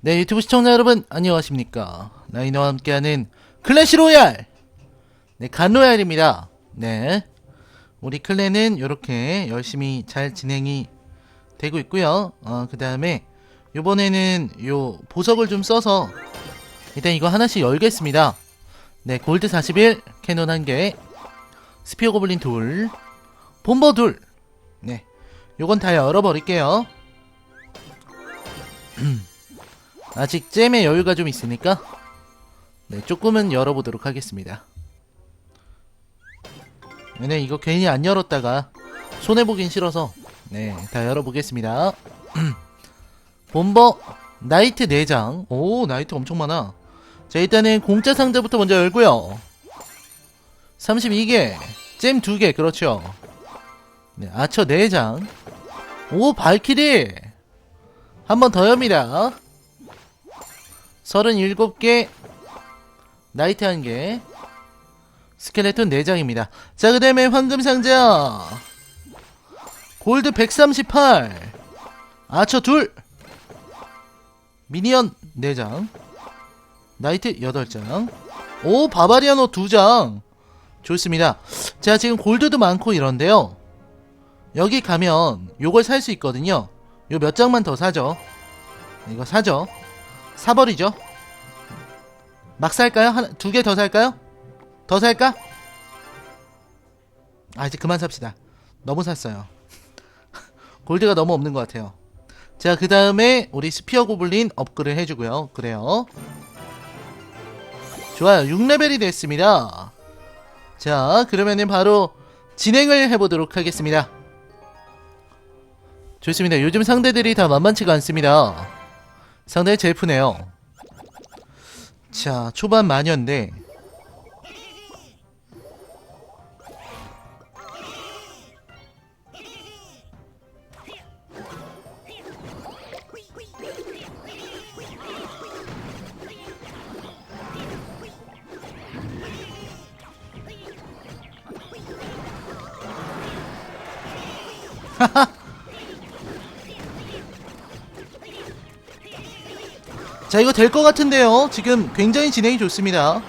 네, 유튜브 시청자 여러분, 안녕하십니까. 나이너와 함께하는 클래시 로얄! 네, 간 로얄입니다. 네. 우리 클랜은 이렇게 열심히 잘 진행이 되고 있고요 어, 그 다음에, 요번에는 요 보석을 좀 써서, 일단 이거 하나씩 열겠습니다. 네, 골드 41, 캐논 1개, 스피어 고블린 둘, 본버 둘. 네. 요건 다 열어버릴게요. 아직 잼에 여유가 좀 있으니까 네 조금은 열어보도록 하겠습니다. 네 이거 괜히 안 열었다가 손해보긴 싫어서 네 다 열어보겠습니다. 본버 나이트 4장. 오 나이트 엄청 많아. 자 일단은 공짜 상자부터 먼저 열고요. 32개 잼 2개 그렇죠. 네 아처 4장. 오 발키리! 한 번 더 엽니다 37개 나이트 1개. 스켈레톤 4장입니다. 자 그 다음에 황금상자. 골드 138 아처 둘. 미니언 4장. 나이트 8장. 오 바바리아노 2장. 좋습니다. 자 지금 골드도 많고 이런데요. 여기 가면 요걸 살 수 있거든요. 요 몇 장만 더 사죠. 이거 사죠 사버리죠. 막 살까요? 하나, 두 개 더 살까요? 더 살까? 아, 이제 그만 삽시다. 너무 샀어요. 골드가 너무 없는 것 같아요. 자, 그 다음에 우리 스피어 고블린 업그레이드 해주고요. 그래요. 좋아요. 6레벨이 됐습니다. 자, 그러면은 바로 진행을 해보도록 하겠습니다. 좋습니다. 요즘 상대들이 다 만만치가 않습니다. 상당히 제일 푸네요. 자, 초반 마녀인데 자 이거 될 것 같은데요. 지금 굉장히 진행이 좋습니다.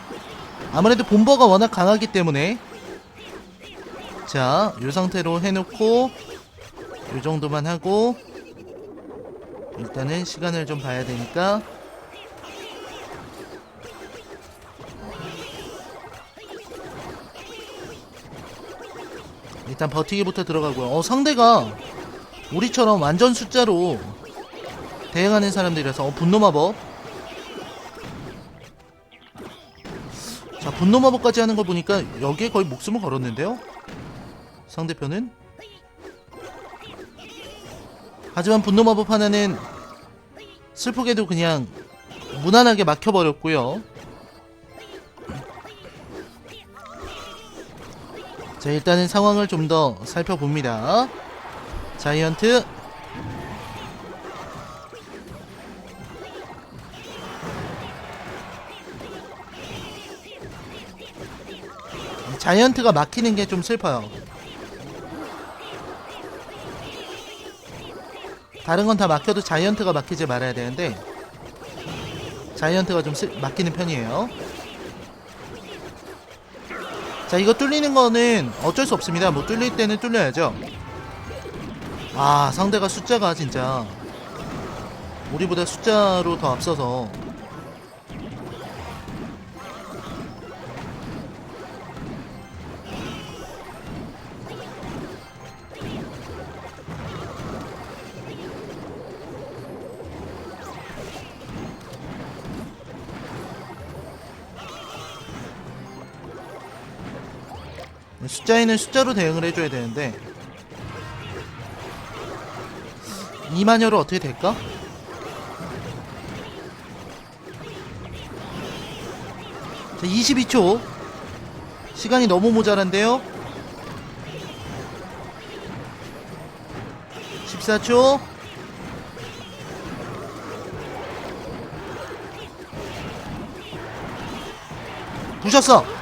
아무래도 본버가 워낙 강하기 때문에. 자 이 상태로 해놓고 이 정도만 하고 일단은 시간을 좀 봐야 되니까. 일단 버티기부터 들어가고요. 어 상대가 우리처럼 완전 숫자로 대응하는 사람들이라서 어 분노 마법 분노 마법까지 하는 걸 보니까 여기에 거의 목숨을 걸었는데요? 상대편은? 하지만 분노 마법 하나는 슬프게도 그냥 무난하게 막혀버렸고요. 자 일단은 상황을 좀 더 살펴봅니다. 자이언트 자이언트가 막히는 게 좀 슬퍼요. 다른 건 다 막혀도 자이언트가 막히지 말아야 되는데 자이언트가 좀 슬, 막히는 편이에요. 자 이거 뚫리는 거는 어쩔 수 없습니다. 뭐 뚫릴 때는 뚫려야죠. 아 상대가 숫자가 진짜 우리보다 숫자로 더 앞서서 숫자에는 숫자로 대응을 해줘야 되는데 2만여로 어떻게 될까? 자 22초. 시간이 너무 모자란데요? 14초. 부셨어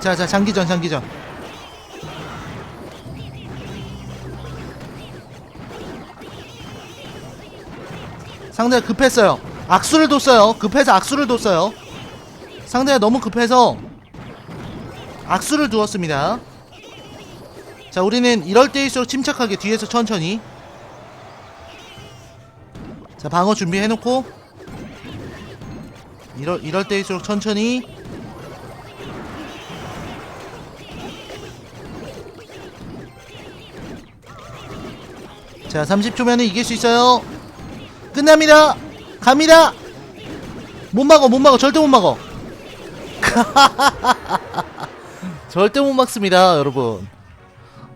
자, 자, 장기전, 장기전. 3 상대가 급했어요. 악수를 뒀어요. 급해서 악수를 뒀어요. 상대가 너무 급해서 악수를 두었습니다. 자, 우리는 이럴 때일수록 침착하게 뒤에서 천천히. 자, 방어 준비해놓고. 이럴, 이럴 때일수록 천천히. 자, 30초면은 이길 수 있어요. 끝납니다. 갑니다. 못 막어, 못 막어, 절대 못 막어. 절대 못 막습니다, 여러분.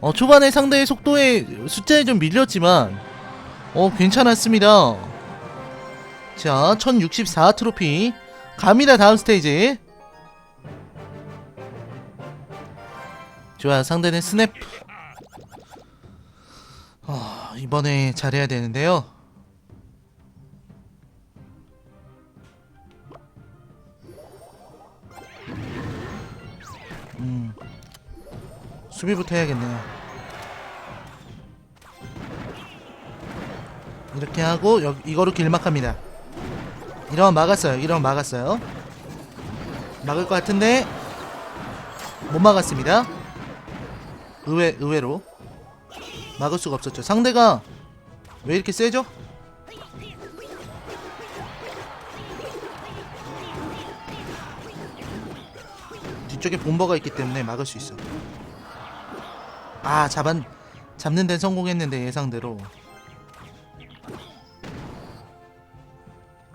어, 초반에 상대의 속도에 숫자에 좀 밀렸지만, 어, 괜찮았습니다. 자, 1064 트로피. 갑니다, 다음 스테이지. 좋아, 상대는 스냅. 어, 이번에 잘해야 되는데요. 음, 수비부터 해야겠네요. 이렇게 하고 여, 이거로 길막합니다. 이러면 막았어요. 이러면 막았어요. 막을 것 같은데 못 막았습니다. 의외 의외로 막을 수가 없었죠. 상대가 왜 이렇게 세죠? 뒤쪽에 본버가 있기 때문에 막을 수 있어. 아, 잡은 잡는 데는 성공했는데 예상대로.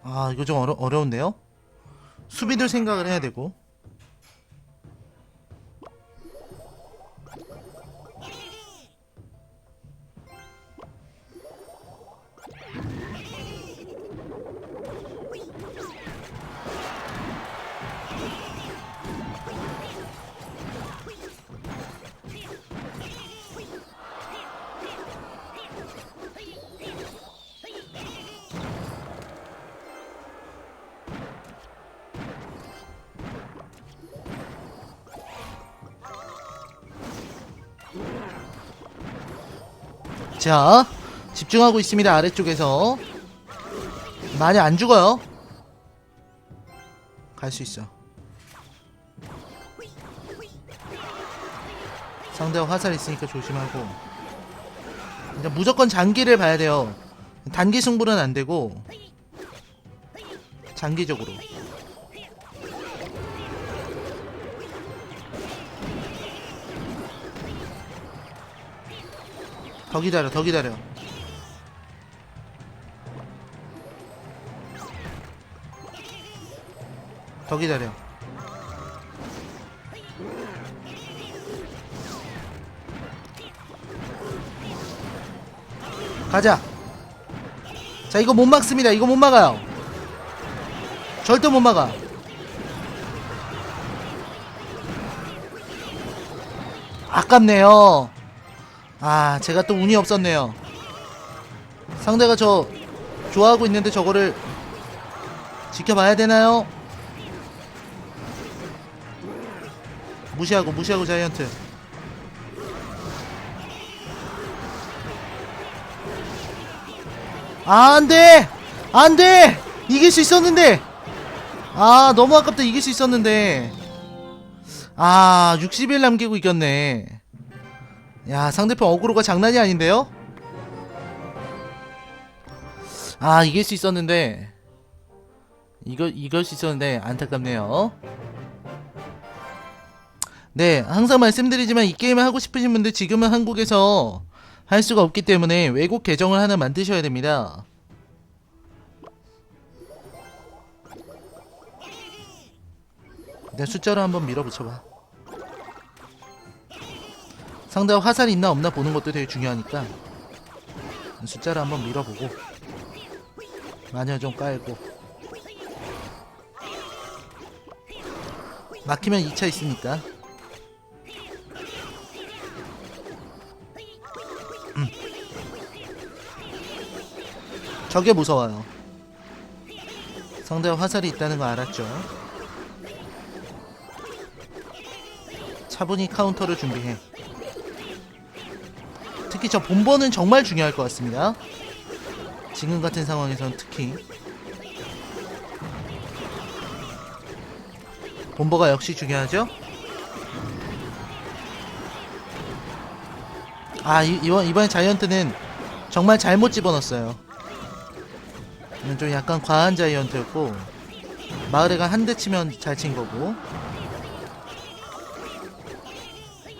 아, 이거 좀 어려, 어려운데요? 수비들 생각을 해야 되고. 자, 집중하고 있습니다. 아래쪽에서. 많이 안 죽어요. 갈 수 있어. 상대가 화살 있으니까 조심하고. 그러니까 무조건 장기를 봐야 돼요. 단기 승부는 안 되고 장기적으로. 더 기다려, 더 기다려. 더 기다려. 가자. 자, 이거 못 막습니다. 이거 못 막아요. 절대 못 막아. 아깝네요. 아, 제가 또 운이 없었네요. 상대가 저 좋아하고 있는데 저거를 지켜봐야 되나요? 무시하고 무시하고 자이언트. 아, 안 돼! 안 돼! 이길 수 있었는데! 아, 너무 아깝다. 이길 수 있었는데. 아, 60일 남기고 이겼네. 야 상대편 어그로가 장난이 아닌데요? 아 이길 수 있었는데. 이거 이길 수 있었는데 안타깝네요. 네 항상 말씀드리지만 이 게임을 하고 싶으신 분들 지금은 한국에서 할 수가 없기 때문에 외국 계정을 하나 만드셔야 됩니다. 내 숫자로 한번 밀어붙여봐 상대가 화살이 있나 없나 보는 것도 되게 중요하니까 숫자를 한번 밀어보고 마녀 좀 깔고. 막히면 2차 있으니까. 음. 저게 무서워요. 상대가 화살이 있다는 거 알았죠? 차분히 카운터를 준비해 특히 저 본번은 정말 중요할 것 같습니다. 지금 같은 상황에선 특히 본버가 역시 중요하죠. 아 이, 이번 이번에 자이언트는 정말 잘못 집어넣었어요. 좀 약간 과한 자이언트였고 마을에가 한 대 치면 잘 친 거고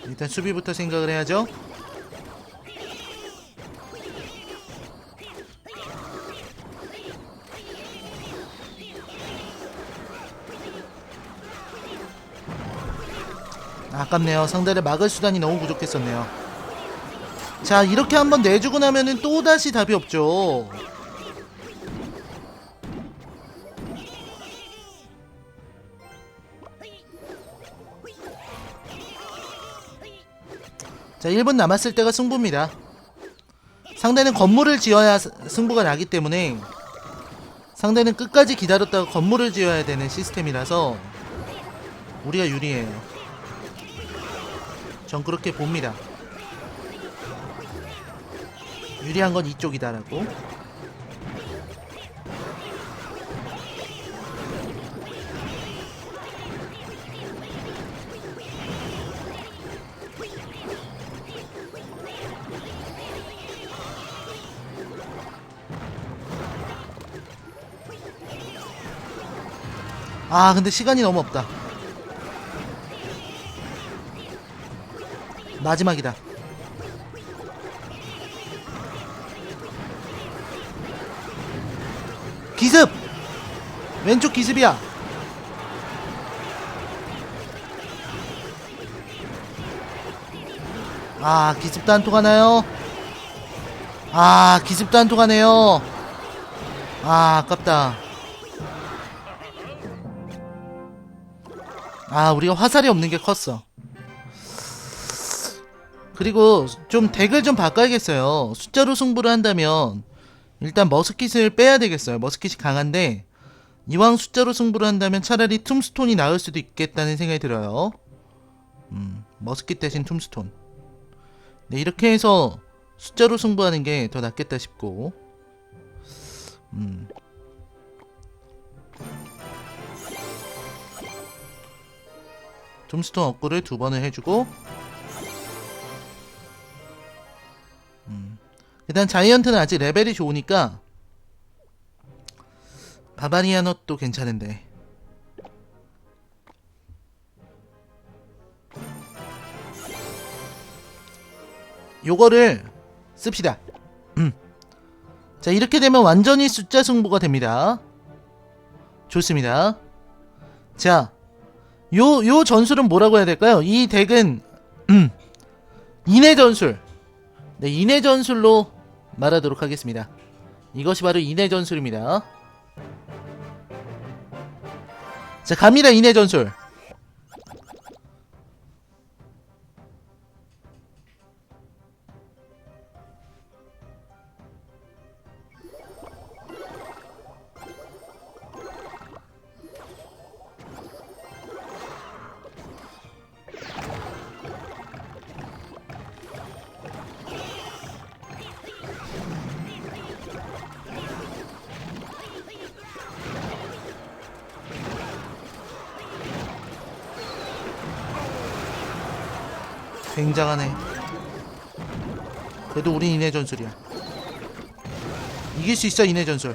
일단 수비부터 생각을 해야죠. 아깝네요. 상대를 막을 수단이 너무 부족했었네요. 자, 이렇게 한번 내주고 나면은 또다시 답이 없죠. 자, 1분 남았을 때가 승부입니다. 상대는 건물을 지어야 스- 승부가 나기 때문에 상대는 끝까지 기다렸다가 건물을 지어야 되는 시스템이라서 우리가 유리해요. 전 그렇게 봅니다. 유리한 건 이쪽이다라고. 아, 근데 시간이 너무 없다. 마지막이다. 기습! 왼쪽 기습이야. 아, 기습도 안 통하나요? 아, 기습도 안 통하네요. 아, 아깝다. 아, 우리가 화살이 없는 게 컸어. 그리고 좀 덱을 좀 바꿔야겠어요. 숫자로 승부를 한다면 일단 머스킷을 빼야 되겠어요. 머스킷이 강한데 이왕 숫자로 승부를 한다면 차라리 툼스톤이 나을 수도 있겠다는 생각이 들어요. 음, 머스킷 대신 툼스톤. 네, 이렇게 해서 숫자로 승부하는 게 더 낫겠다 싶고. 음. 툼스톤 업글을 두 번을 해주고 일단 자이언트는 아직 레벨이 좋으니까 바바리아넛도 괜찮은데 요거를 씁시다 음. 자 이렇게 되면 완전히 숫자 승부가 됩니다 좋습니다 자 요, 요 전술은 뭐라고 해야 될까요? 이 덱은, 음, 인해 전술. 네, 인해 전술로 말하도록 하겠습니다. 이것이 바로 인해 전술입니다. 자, 갑니다, 인해 전술. 굉장하네. 그래도 우린 인해 전술이야. 이길 수 있어, 인해 전술.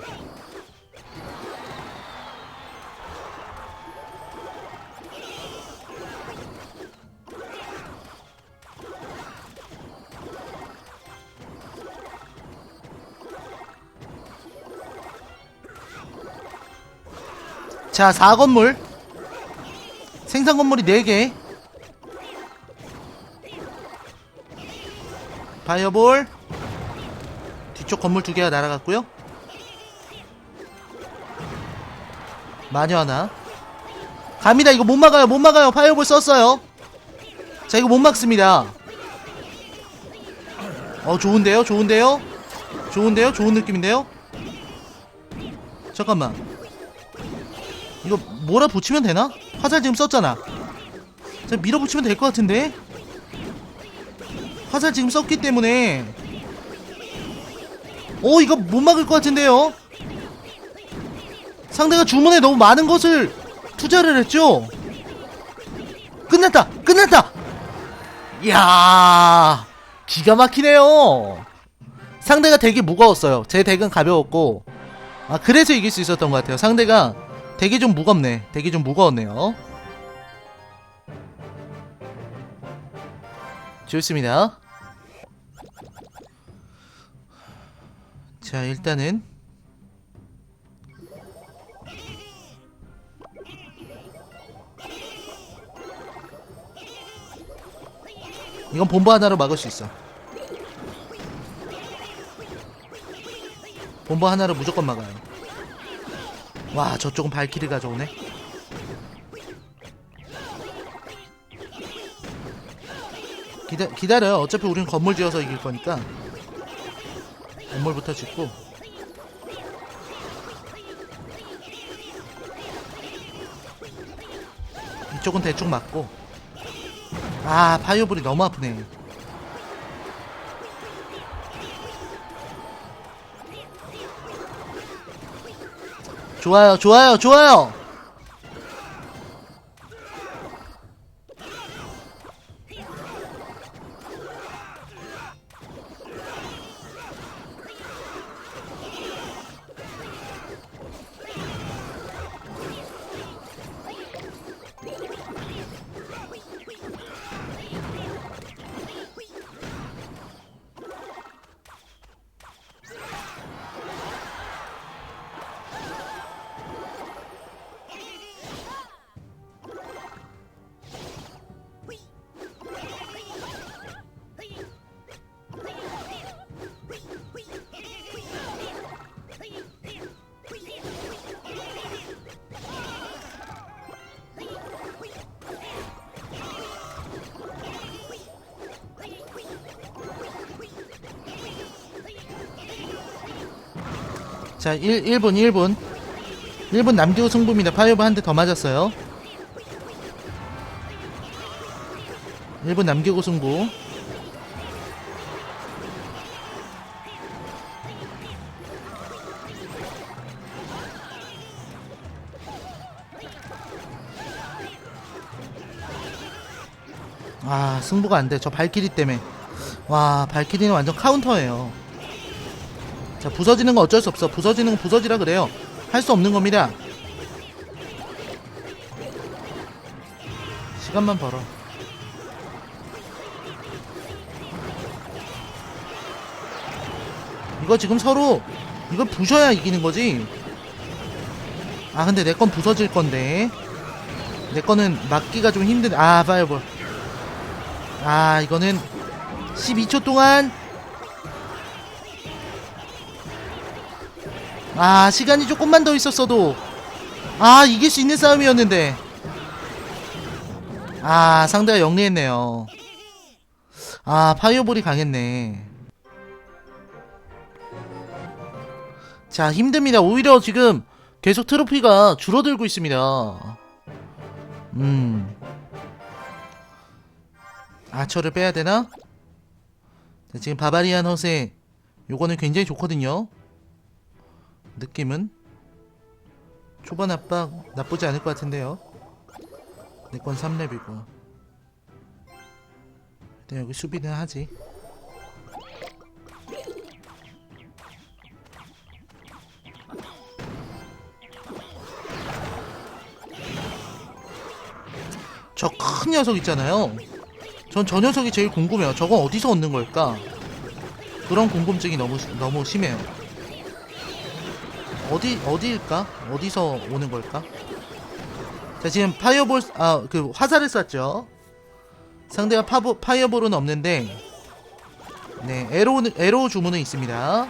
자, 4건물. 생산 건물이 4개. 파이어볼. 뒤쪽 건물 두 개가 날아갔고요. 마녀 하나. 갑니다. 이거 못 막아요. 못 막아요. 파이어볼 썼어요. 자, 이거 못 막습니다. 어, 좋은데요? 좋은데요? 좋은데요? 좋은 느낌인데요? 잠깐만. 이거 몰아붙이면 되나? 화살 지금 썼잖아. 자, 밀어붙이면 될 것 같은데? 화살 지금 썼기 때문에. 오 이거 못 막을 것 같은데요? 상대가 주문에 너무 많은 것을 투자를 했죠? 끝났다! 끝났다! 이야 기가 막히네요. 상대가 되게 무거웠어요. 제 덱은 가벼웠고. 아 그래서 이길 수 있었던 것 같아요. 상대가 되게 좀 무겁네. 되게 좀 무거웠네요. 좋습니다 자 일단은 이건 본부 하나로 막을 수 있어. 본부 하나로 무조건 막아요. 와 저쪽은 발키리 가져오네. 기다, 기다려요. 어차피 우린 건물 지어서 이길 거니까 건물부터 짓고. 이쪽은 대충 맞고. 아 파이어볼이 너무 아프네. 좋아요 좋아요 좋아요 자 1, 1분 1분. 1분 남기고 승부입니다. 파이어볼 한대 더 맞았어요. 1분 남기고 승부. 아 승부가 안 돼. 저 발키리 때문에. 와 발키리는 완전 카운터예요 자 부서지는 건 어쩔 수 없어. 부서지는 건 부서지라 그래요. 할 수 없는 겁니다. 시간만 벌어. 이거 지금 서로 이걸 부셔야 이기는 거지. 아 근데 내 건 부서질 건데. 내 거는 막기가 좀 힘든 아 파이어볼 아 이거는 12초 동안 아 시간이 조금만 더 있었어도 아 이길 수 있는 싸움이었는데. 아 상대가 영리했네요. 아 파이어볼이 강했네. 자 힘듭니다. 오히려 지금 계속 트로피가 줄어들고 있습니다. 음. 아처를 빼야 되나? 자, 지금 바바리안 허세 요거는 굉장히 좋거든요 느낌은 초반 압박 나쁘지 않을 것 같은데요. 내건 3렙이고. 일단 여기 수비는 하지. 저 큰 녀석 있잖아요. 전 저 녀석이 제일 궁금해요. 저건 어디서 얻는 걸까? 그런 궁금증이 너무 너무 심해요 어디 어디일까? 어디서 오는 걸까? 자 지금 파이어볼 아 그 화살을 쐈죠. 상대가 파보, 파이어볼은 없는데 네 에로 에로 주문은 있습니다.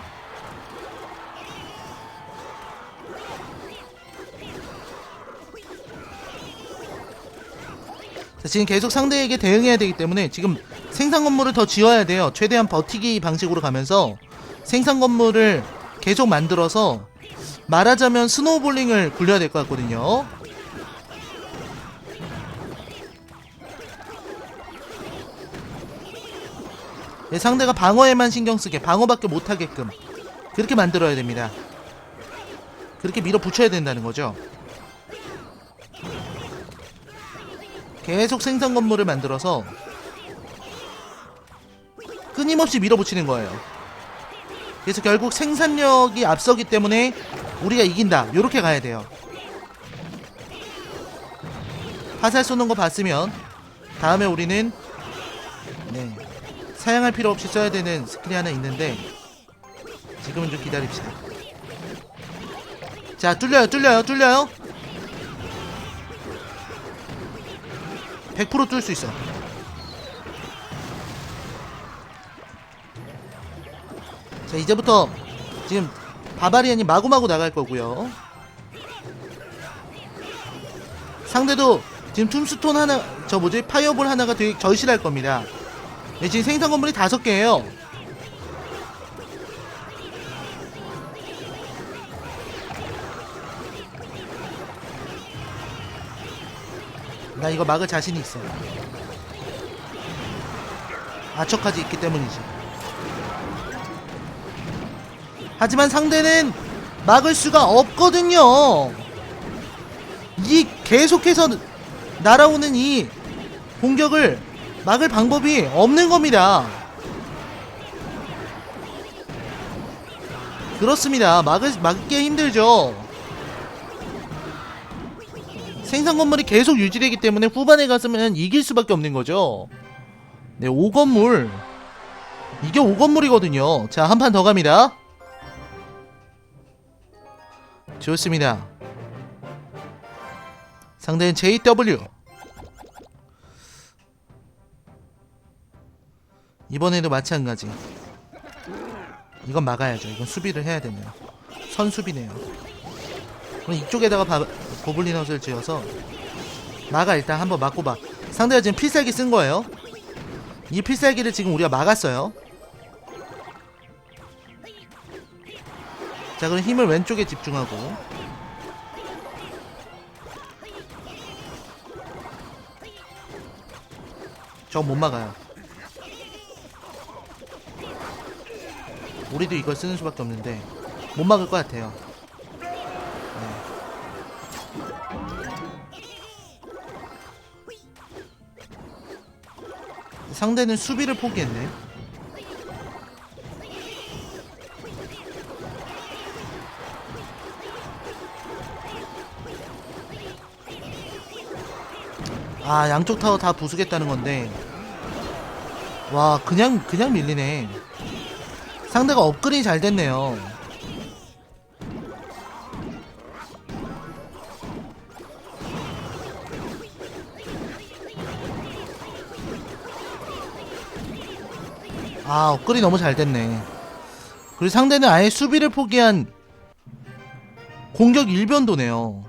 자 지금 계속 상대에게 대응해야 되기 때문에 지금 생산 건물을 더 지어야 돼요. 최대한 버티기 방식으로 가면서 생산 건물을 계속 만들어서 말하자면 스노우볼링을 굴려야 될 것 같거든요. 네, 상대가 방어에만 신경 쓰게 방어밖에 못 하게끔 그렇게 만들어야 됩니다. 그렇게 밀어붙여야 된다는 거죠. 계속 생산 건물을 만들어서 끊임없이 밀어붙이는 거예요. 그래서 결국 생산력이 앞서기 때문에 우리가 이긴다. 요렇게 가야 돼요. 화살 쏘는 거 봤으면 다음에 우리는 네 사양할 필요 없이 써야 되는 스킬이 하나 있는데 지금은 좀 기다립시다. 자 뚫려요 뚫려요 뚫려요 100%뚫 수 있어 자 이제부터 지금 바바리안이 마구마구 나갈 거고요. 상대도 지금 툼스톤 하나 저 뭐지? 파이어볼 하나가 되게 절실할 겁니다. 네, 지금 생산 건물이 다섯 개예요. 나 이거 막을 자신이 있어 아처까지 있기 때문이지 하지만 상대는 막을 수가 없거든요 이 계속해서 날아오는 이 공격을 막을 방법이 없는 겁니다 그렇습니다 막을, 막기 힘들죠 생산 건물이 계속 유지되기 때문에 후반에 갔으면 이길 수밖에 없는 거죠. 네, 5건물. 이게 5건물이거든요. 자, 한 판 더 갑니다. 좋습니다. 상대는 JW. 이번에도 마찬가지. 이건 막아야죠. 이건 수비를 해야 되네요. 선수비네요. 그럼 이쪽에다가 바, 고블린 헛을 지어서 막아 일단 한번 막고 봐 상대가 지금 필살기 쓴 거예요 이 필살기를 지금 우리가 막았어요 자 그럼 힘을 왼쪽에 집중하고. 저 못 막아요. 우리도 이걸 쓰는 수밖에 없는데 못 막을 것 같아요. 상대는 수비를 포기했네. 아 양쪽 타워 다 부수겠다는 건데. 와 그냥 그냥 밀리네. 상대가 업글이 잘 됐네요. 아 업글이 너무 잘 됐네. 그리고 상대는 아예 수비를 포기한 공격 일변도네요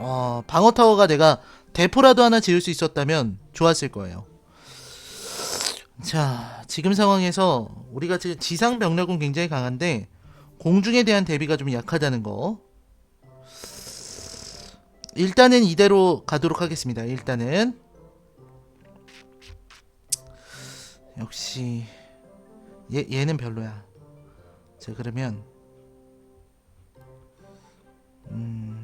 와 방어 타워가 내가 대포라도 하나 지을 수 있었다면 좋았을 거예요. 자 지금 상황에서 우리가 지금 지상 병력은 굉장히 강한데 공중에 대한 대비가 좀 약하다는 거. 일단은 이대로 가도록 하겠습니다. 일단은. 역시 얘 얘는 별로야. 자 그러면. 음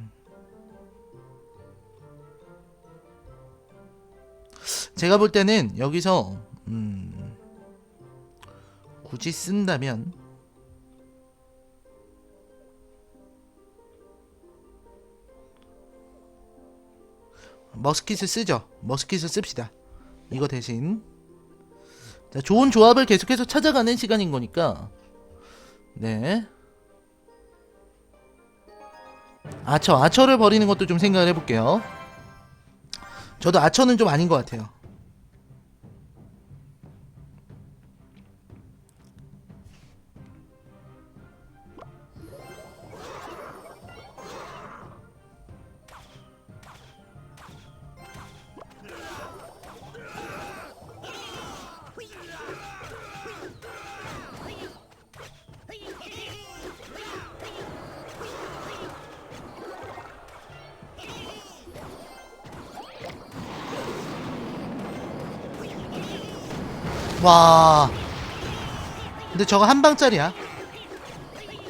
제가 볼 때는 여기서 음 굳이 쓴다면 머스킷을 쓰죠. 머스킷을 씁시다. 이거 대신 자, 좋은 조합을 계속해서 찾아가는 시간인 거니까. 네. 아처, 아처를 버리는 것도 좀 생각을 해볼게요. 저도 아처는 좀 아닌 것 같아요. 와. 근데 저거 한 방짜리야.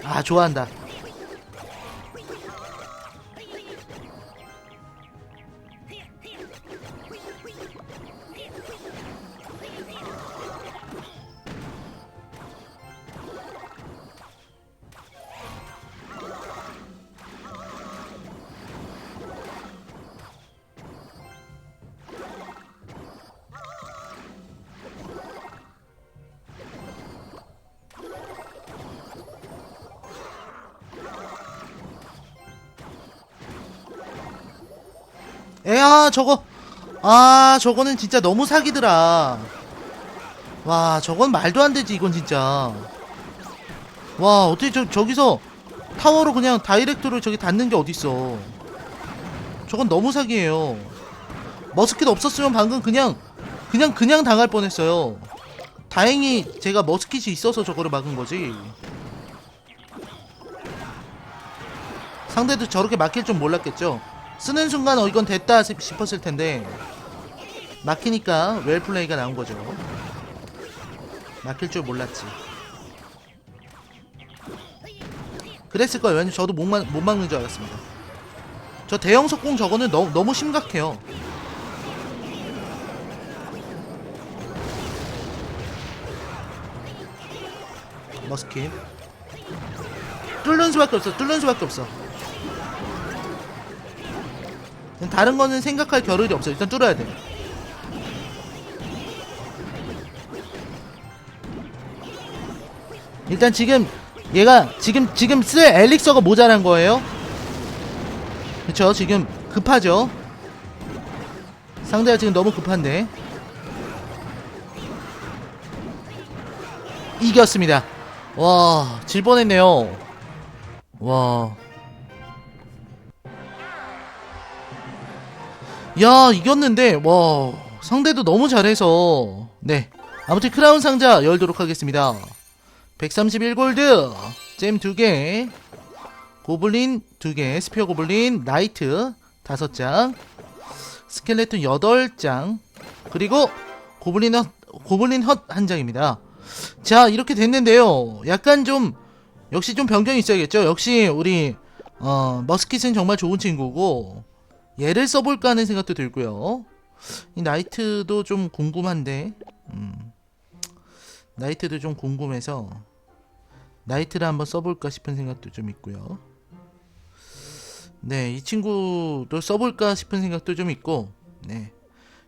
아, 좋아한다. 저거. 아, 저거는 진짜 너무 사기더라. 와, 저건 말도 안 되지, 이건 진짜. 와, 어떻게 저, 저기서 타워로 그냥 다이렉트로 저기 닿는 게 어딨어. 저건 너무 사기예요. 머스킷 없었으면 방금 그냥, 그냥, 그냥 당할 뻔했어요. 다행히 제가 머스킷이 있어서 저거를 막은 거지. 상대도 저렇게 막힐 줄 몰랐겠죠. 쓰는 순간 어 이건 됐다 싶- 싶었을 텐데 막히니까 웰 플레이가 나온 거죠. 막힐 줄 몰랐지. 그랬을 거예요. 왜냐면 저도 못, 막, 못 막는 줄 알았습니다. 저 대형 속공 저거는 너무 너무 심각해요. 머스킨 뚫는 수밖에 없어. 뚫는 수밖에 없어. 다른 거는 생각할 겨를이 없어. 일단 뚫어야 돼. 일단 지금 얘가 지금 지금 쓸 엘릭서가 모자란 거예요. 그쵸? 지금 급하죠. 상대가 지금 너무 급한데 이겼습니다. 와, 질 뻔했네요. 와. 야 이겼는데. 와 상대도 너무 잘해서. 네. 아무튼 크라운 상자 열도록 하겠습니다. 131골드. 잼 2개. 고블린 2개. 스피어 고블린 나이트 5장. 스켈레톤 8장. 그리고 고블린 헛 고블린 헛 한 장입니다. 자 이렇게 됐는데요. 약간 좀 역시 좀 변경이 있어야겠죠? 역시 우리 어 머스킷은 정말 좋은 친구고 얘를 써볼까 하는 생각도 들고요. 이 나이트도 좀 궁금한데, 음, 나이트도 좀 궁금해서 나이트를 한번 써볼까 싶은 생각도 좀 있고요. 네, 이 친구도 써볼까 싶은 생각도 좀 있고, 네,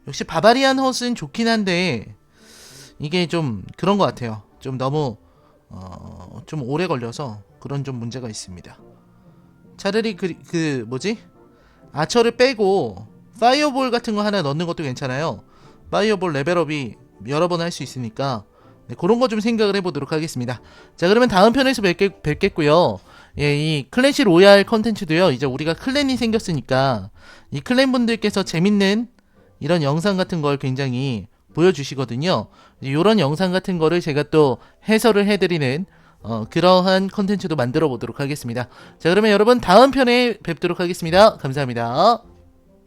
역시 바바리안 헛은 좋긴 한데 이게 좀 그런 것 같아요. 좀 너무 어, 좀 오래 걸려서 그런 좀 문제가 있습니다. 차라리 그, 그 뭐지? 아처를 빼고 파이어볼 같은 거 하나 넣는 것도 괜찮아요. 파이어볼 레벨업이 여러 번 할 수 있으니까 네, 그런 거 좀 생각을 해보도록 하겠습니다. 자 그러면 다음 편에서 뵙겠, 뵙겠고요. 예, 이 클래시 로얄 컨텐츠도요. 이제 우리가 클랜이 생겼으니까 이 클랜 분들께서 재밌는 이런 영상 같은 걸 굉장히 보여주시거든요. 이런 영상 같은 거를 제가 또 해설을 해드리는 어, 그러한 컨텐츠도 만들어 보도록 하겠습니다. 자, 그러면 여러분 다음 편에 뵙도록 하겠습니다. 감사합니다.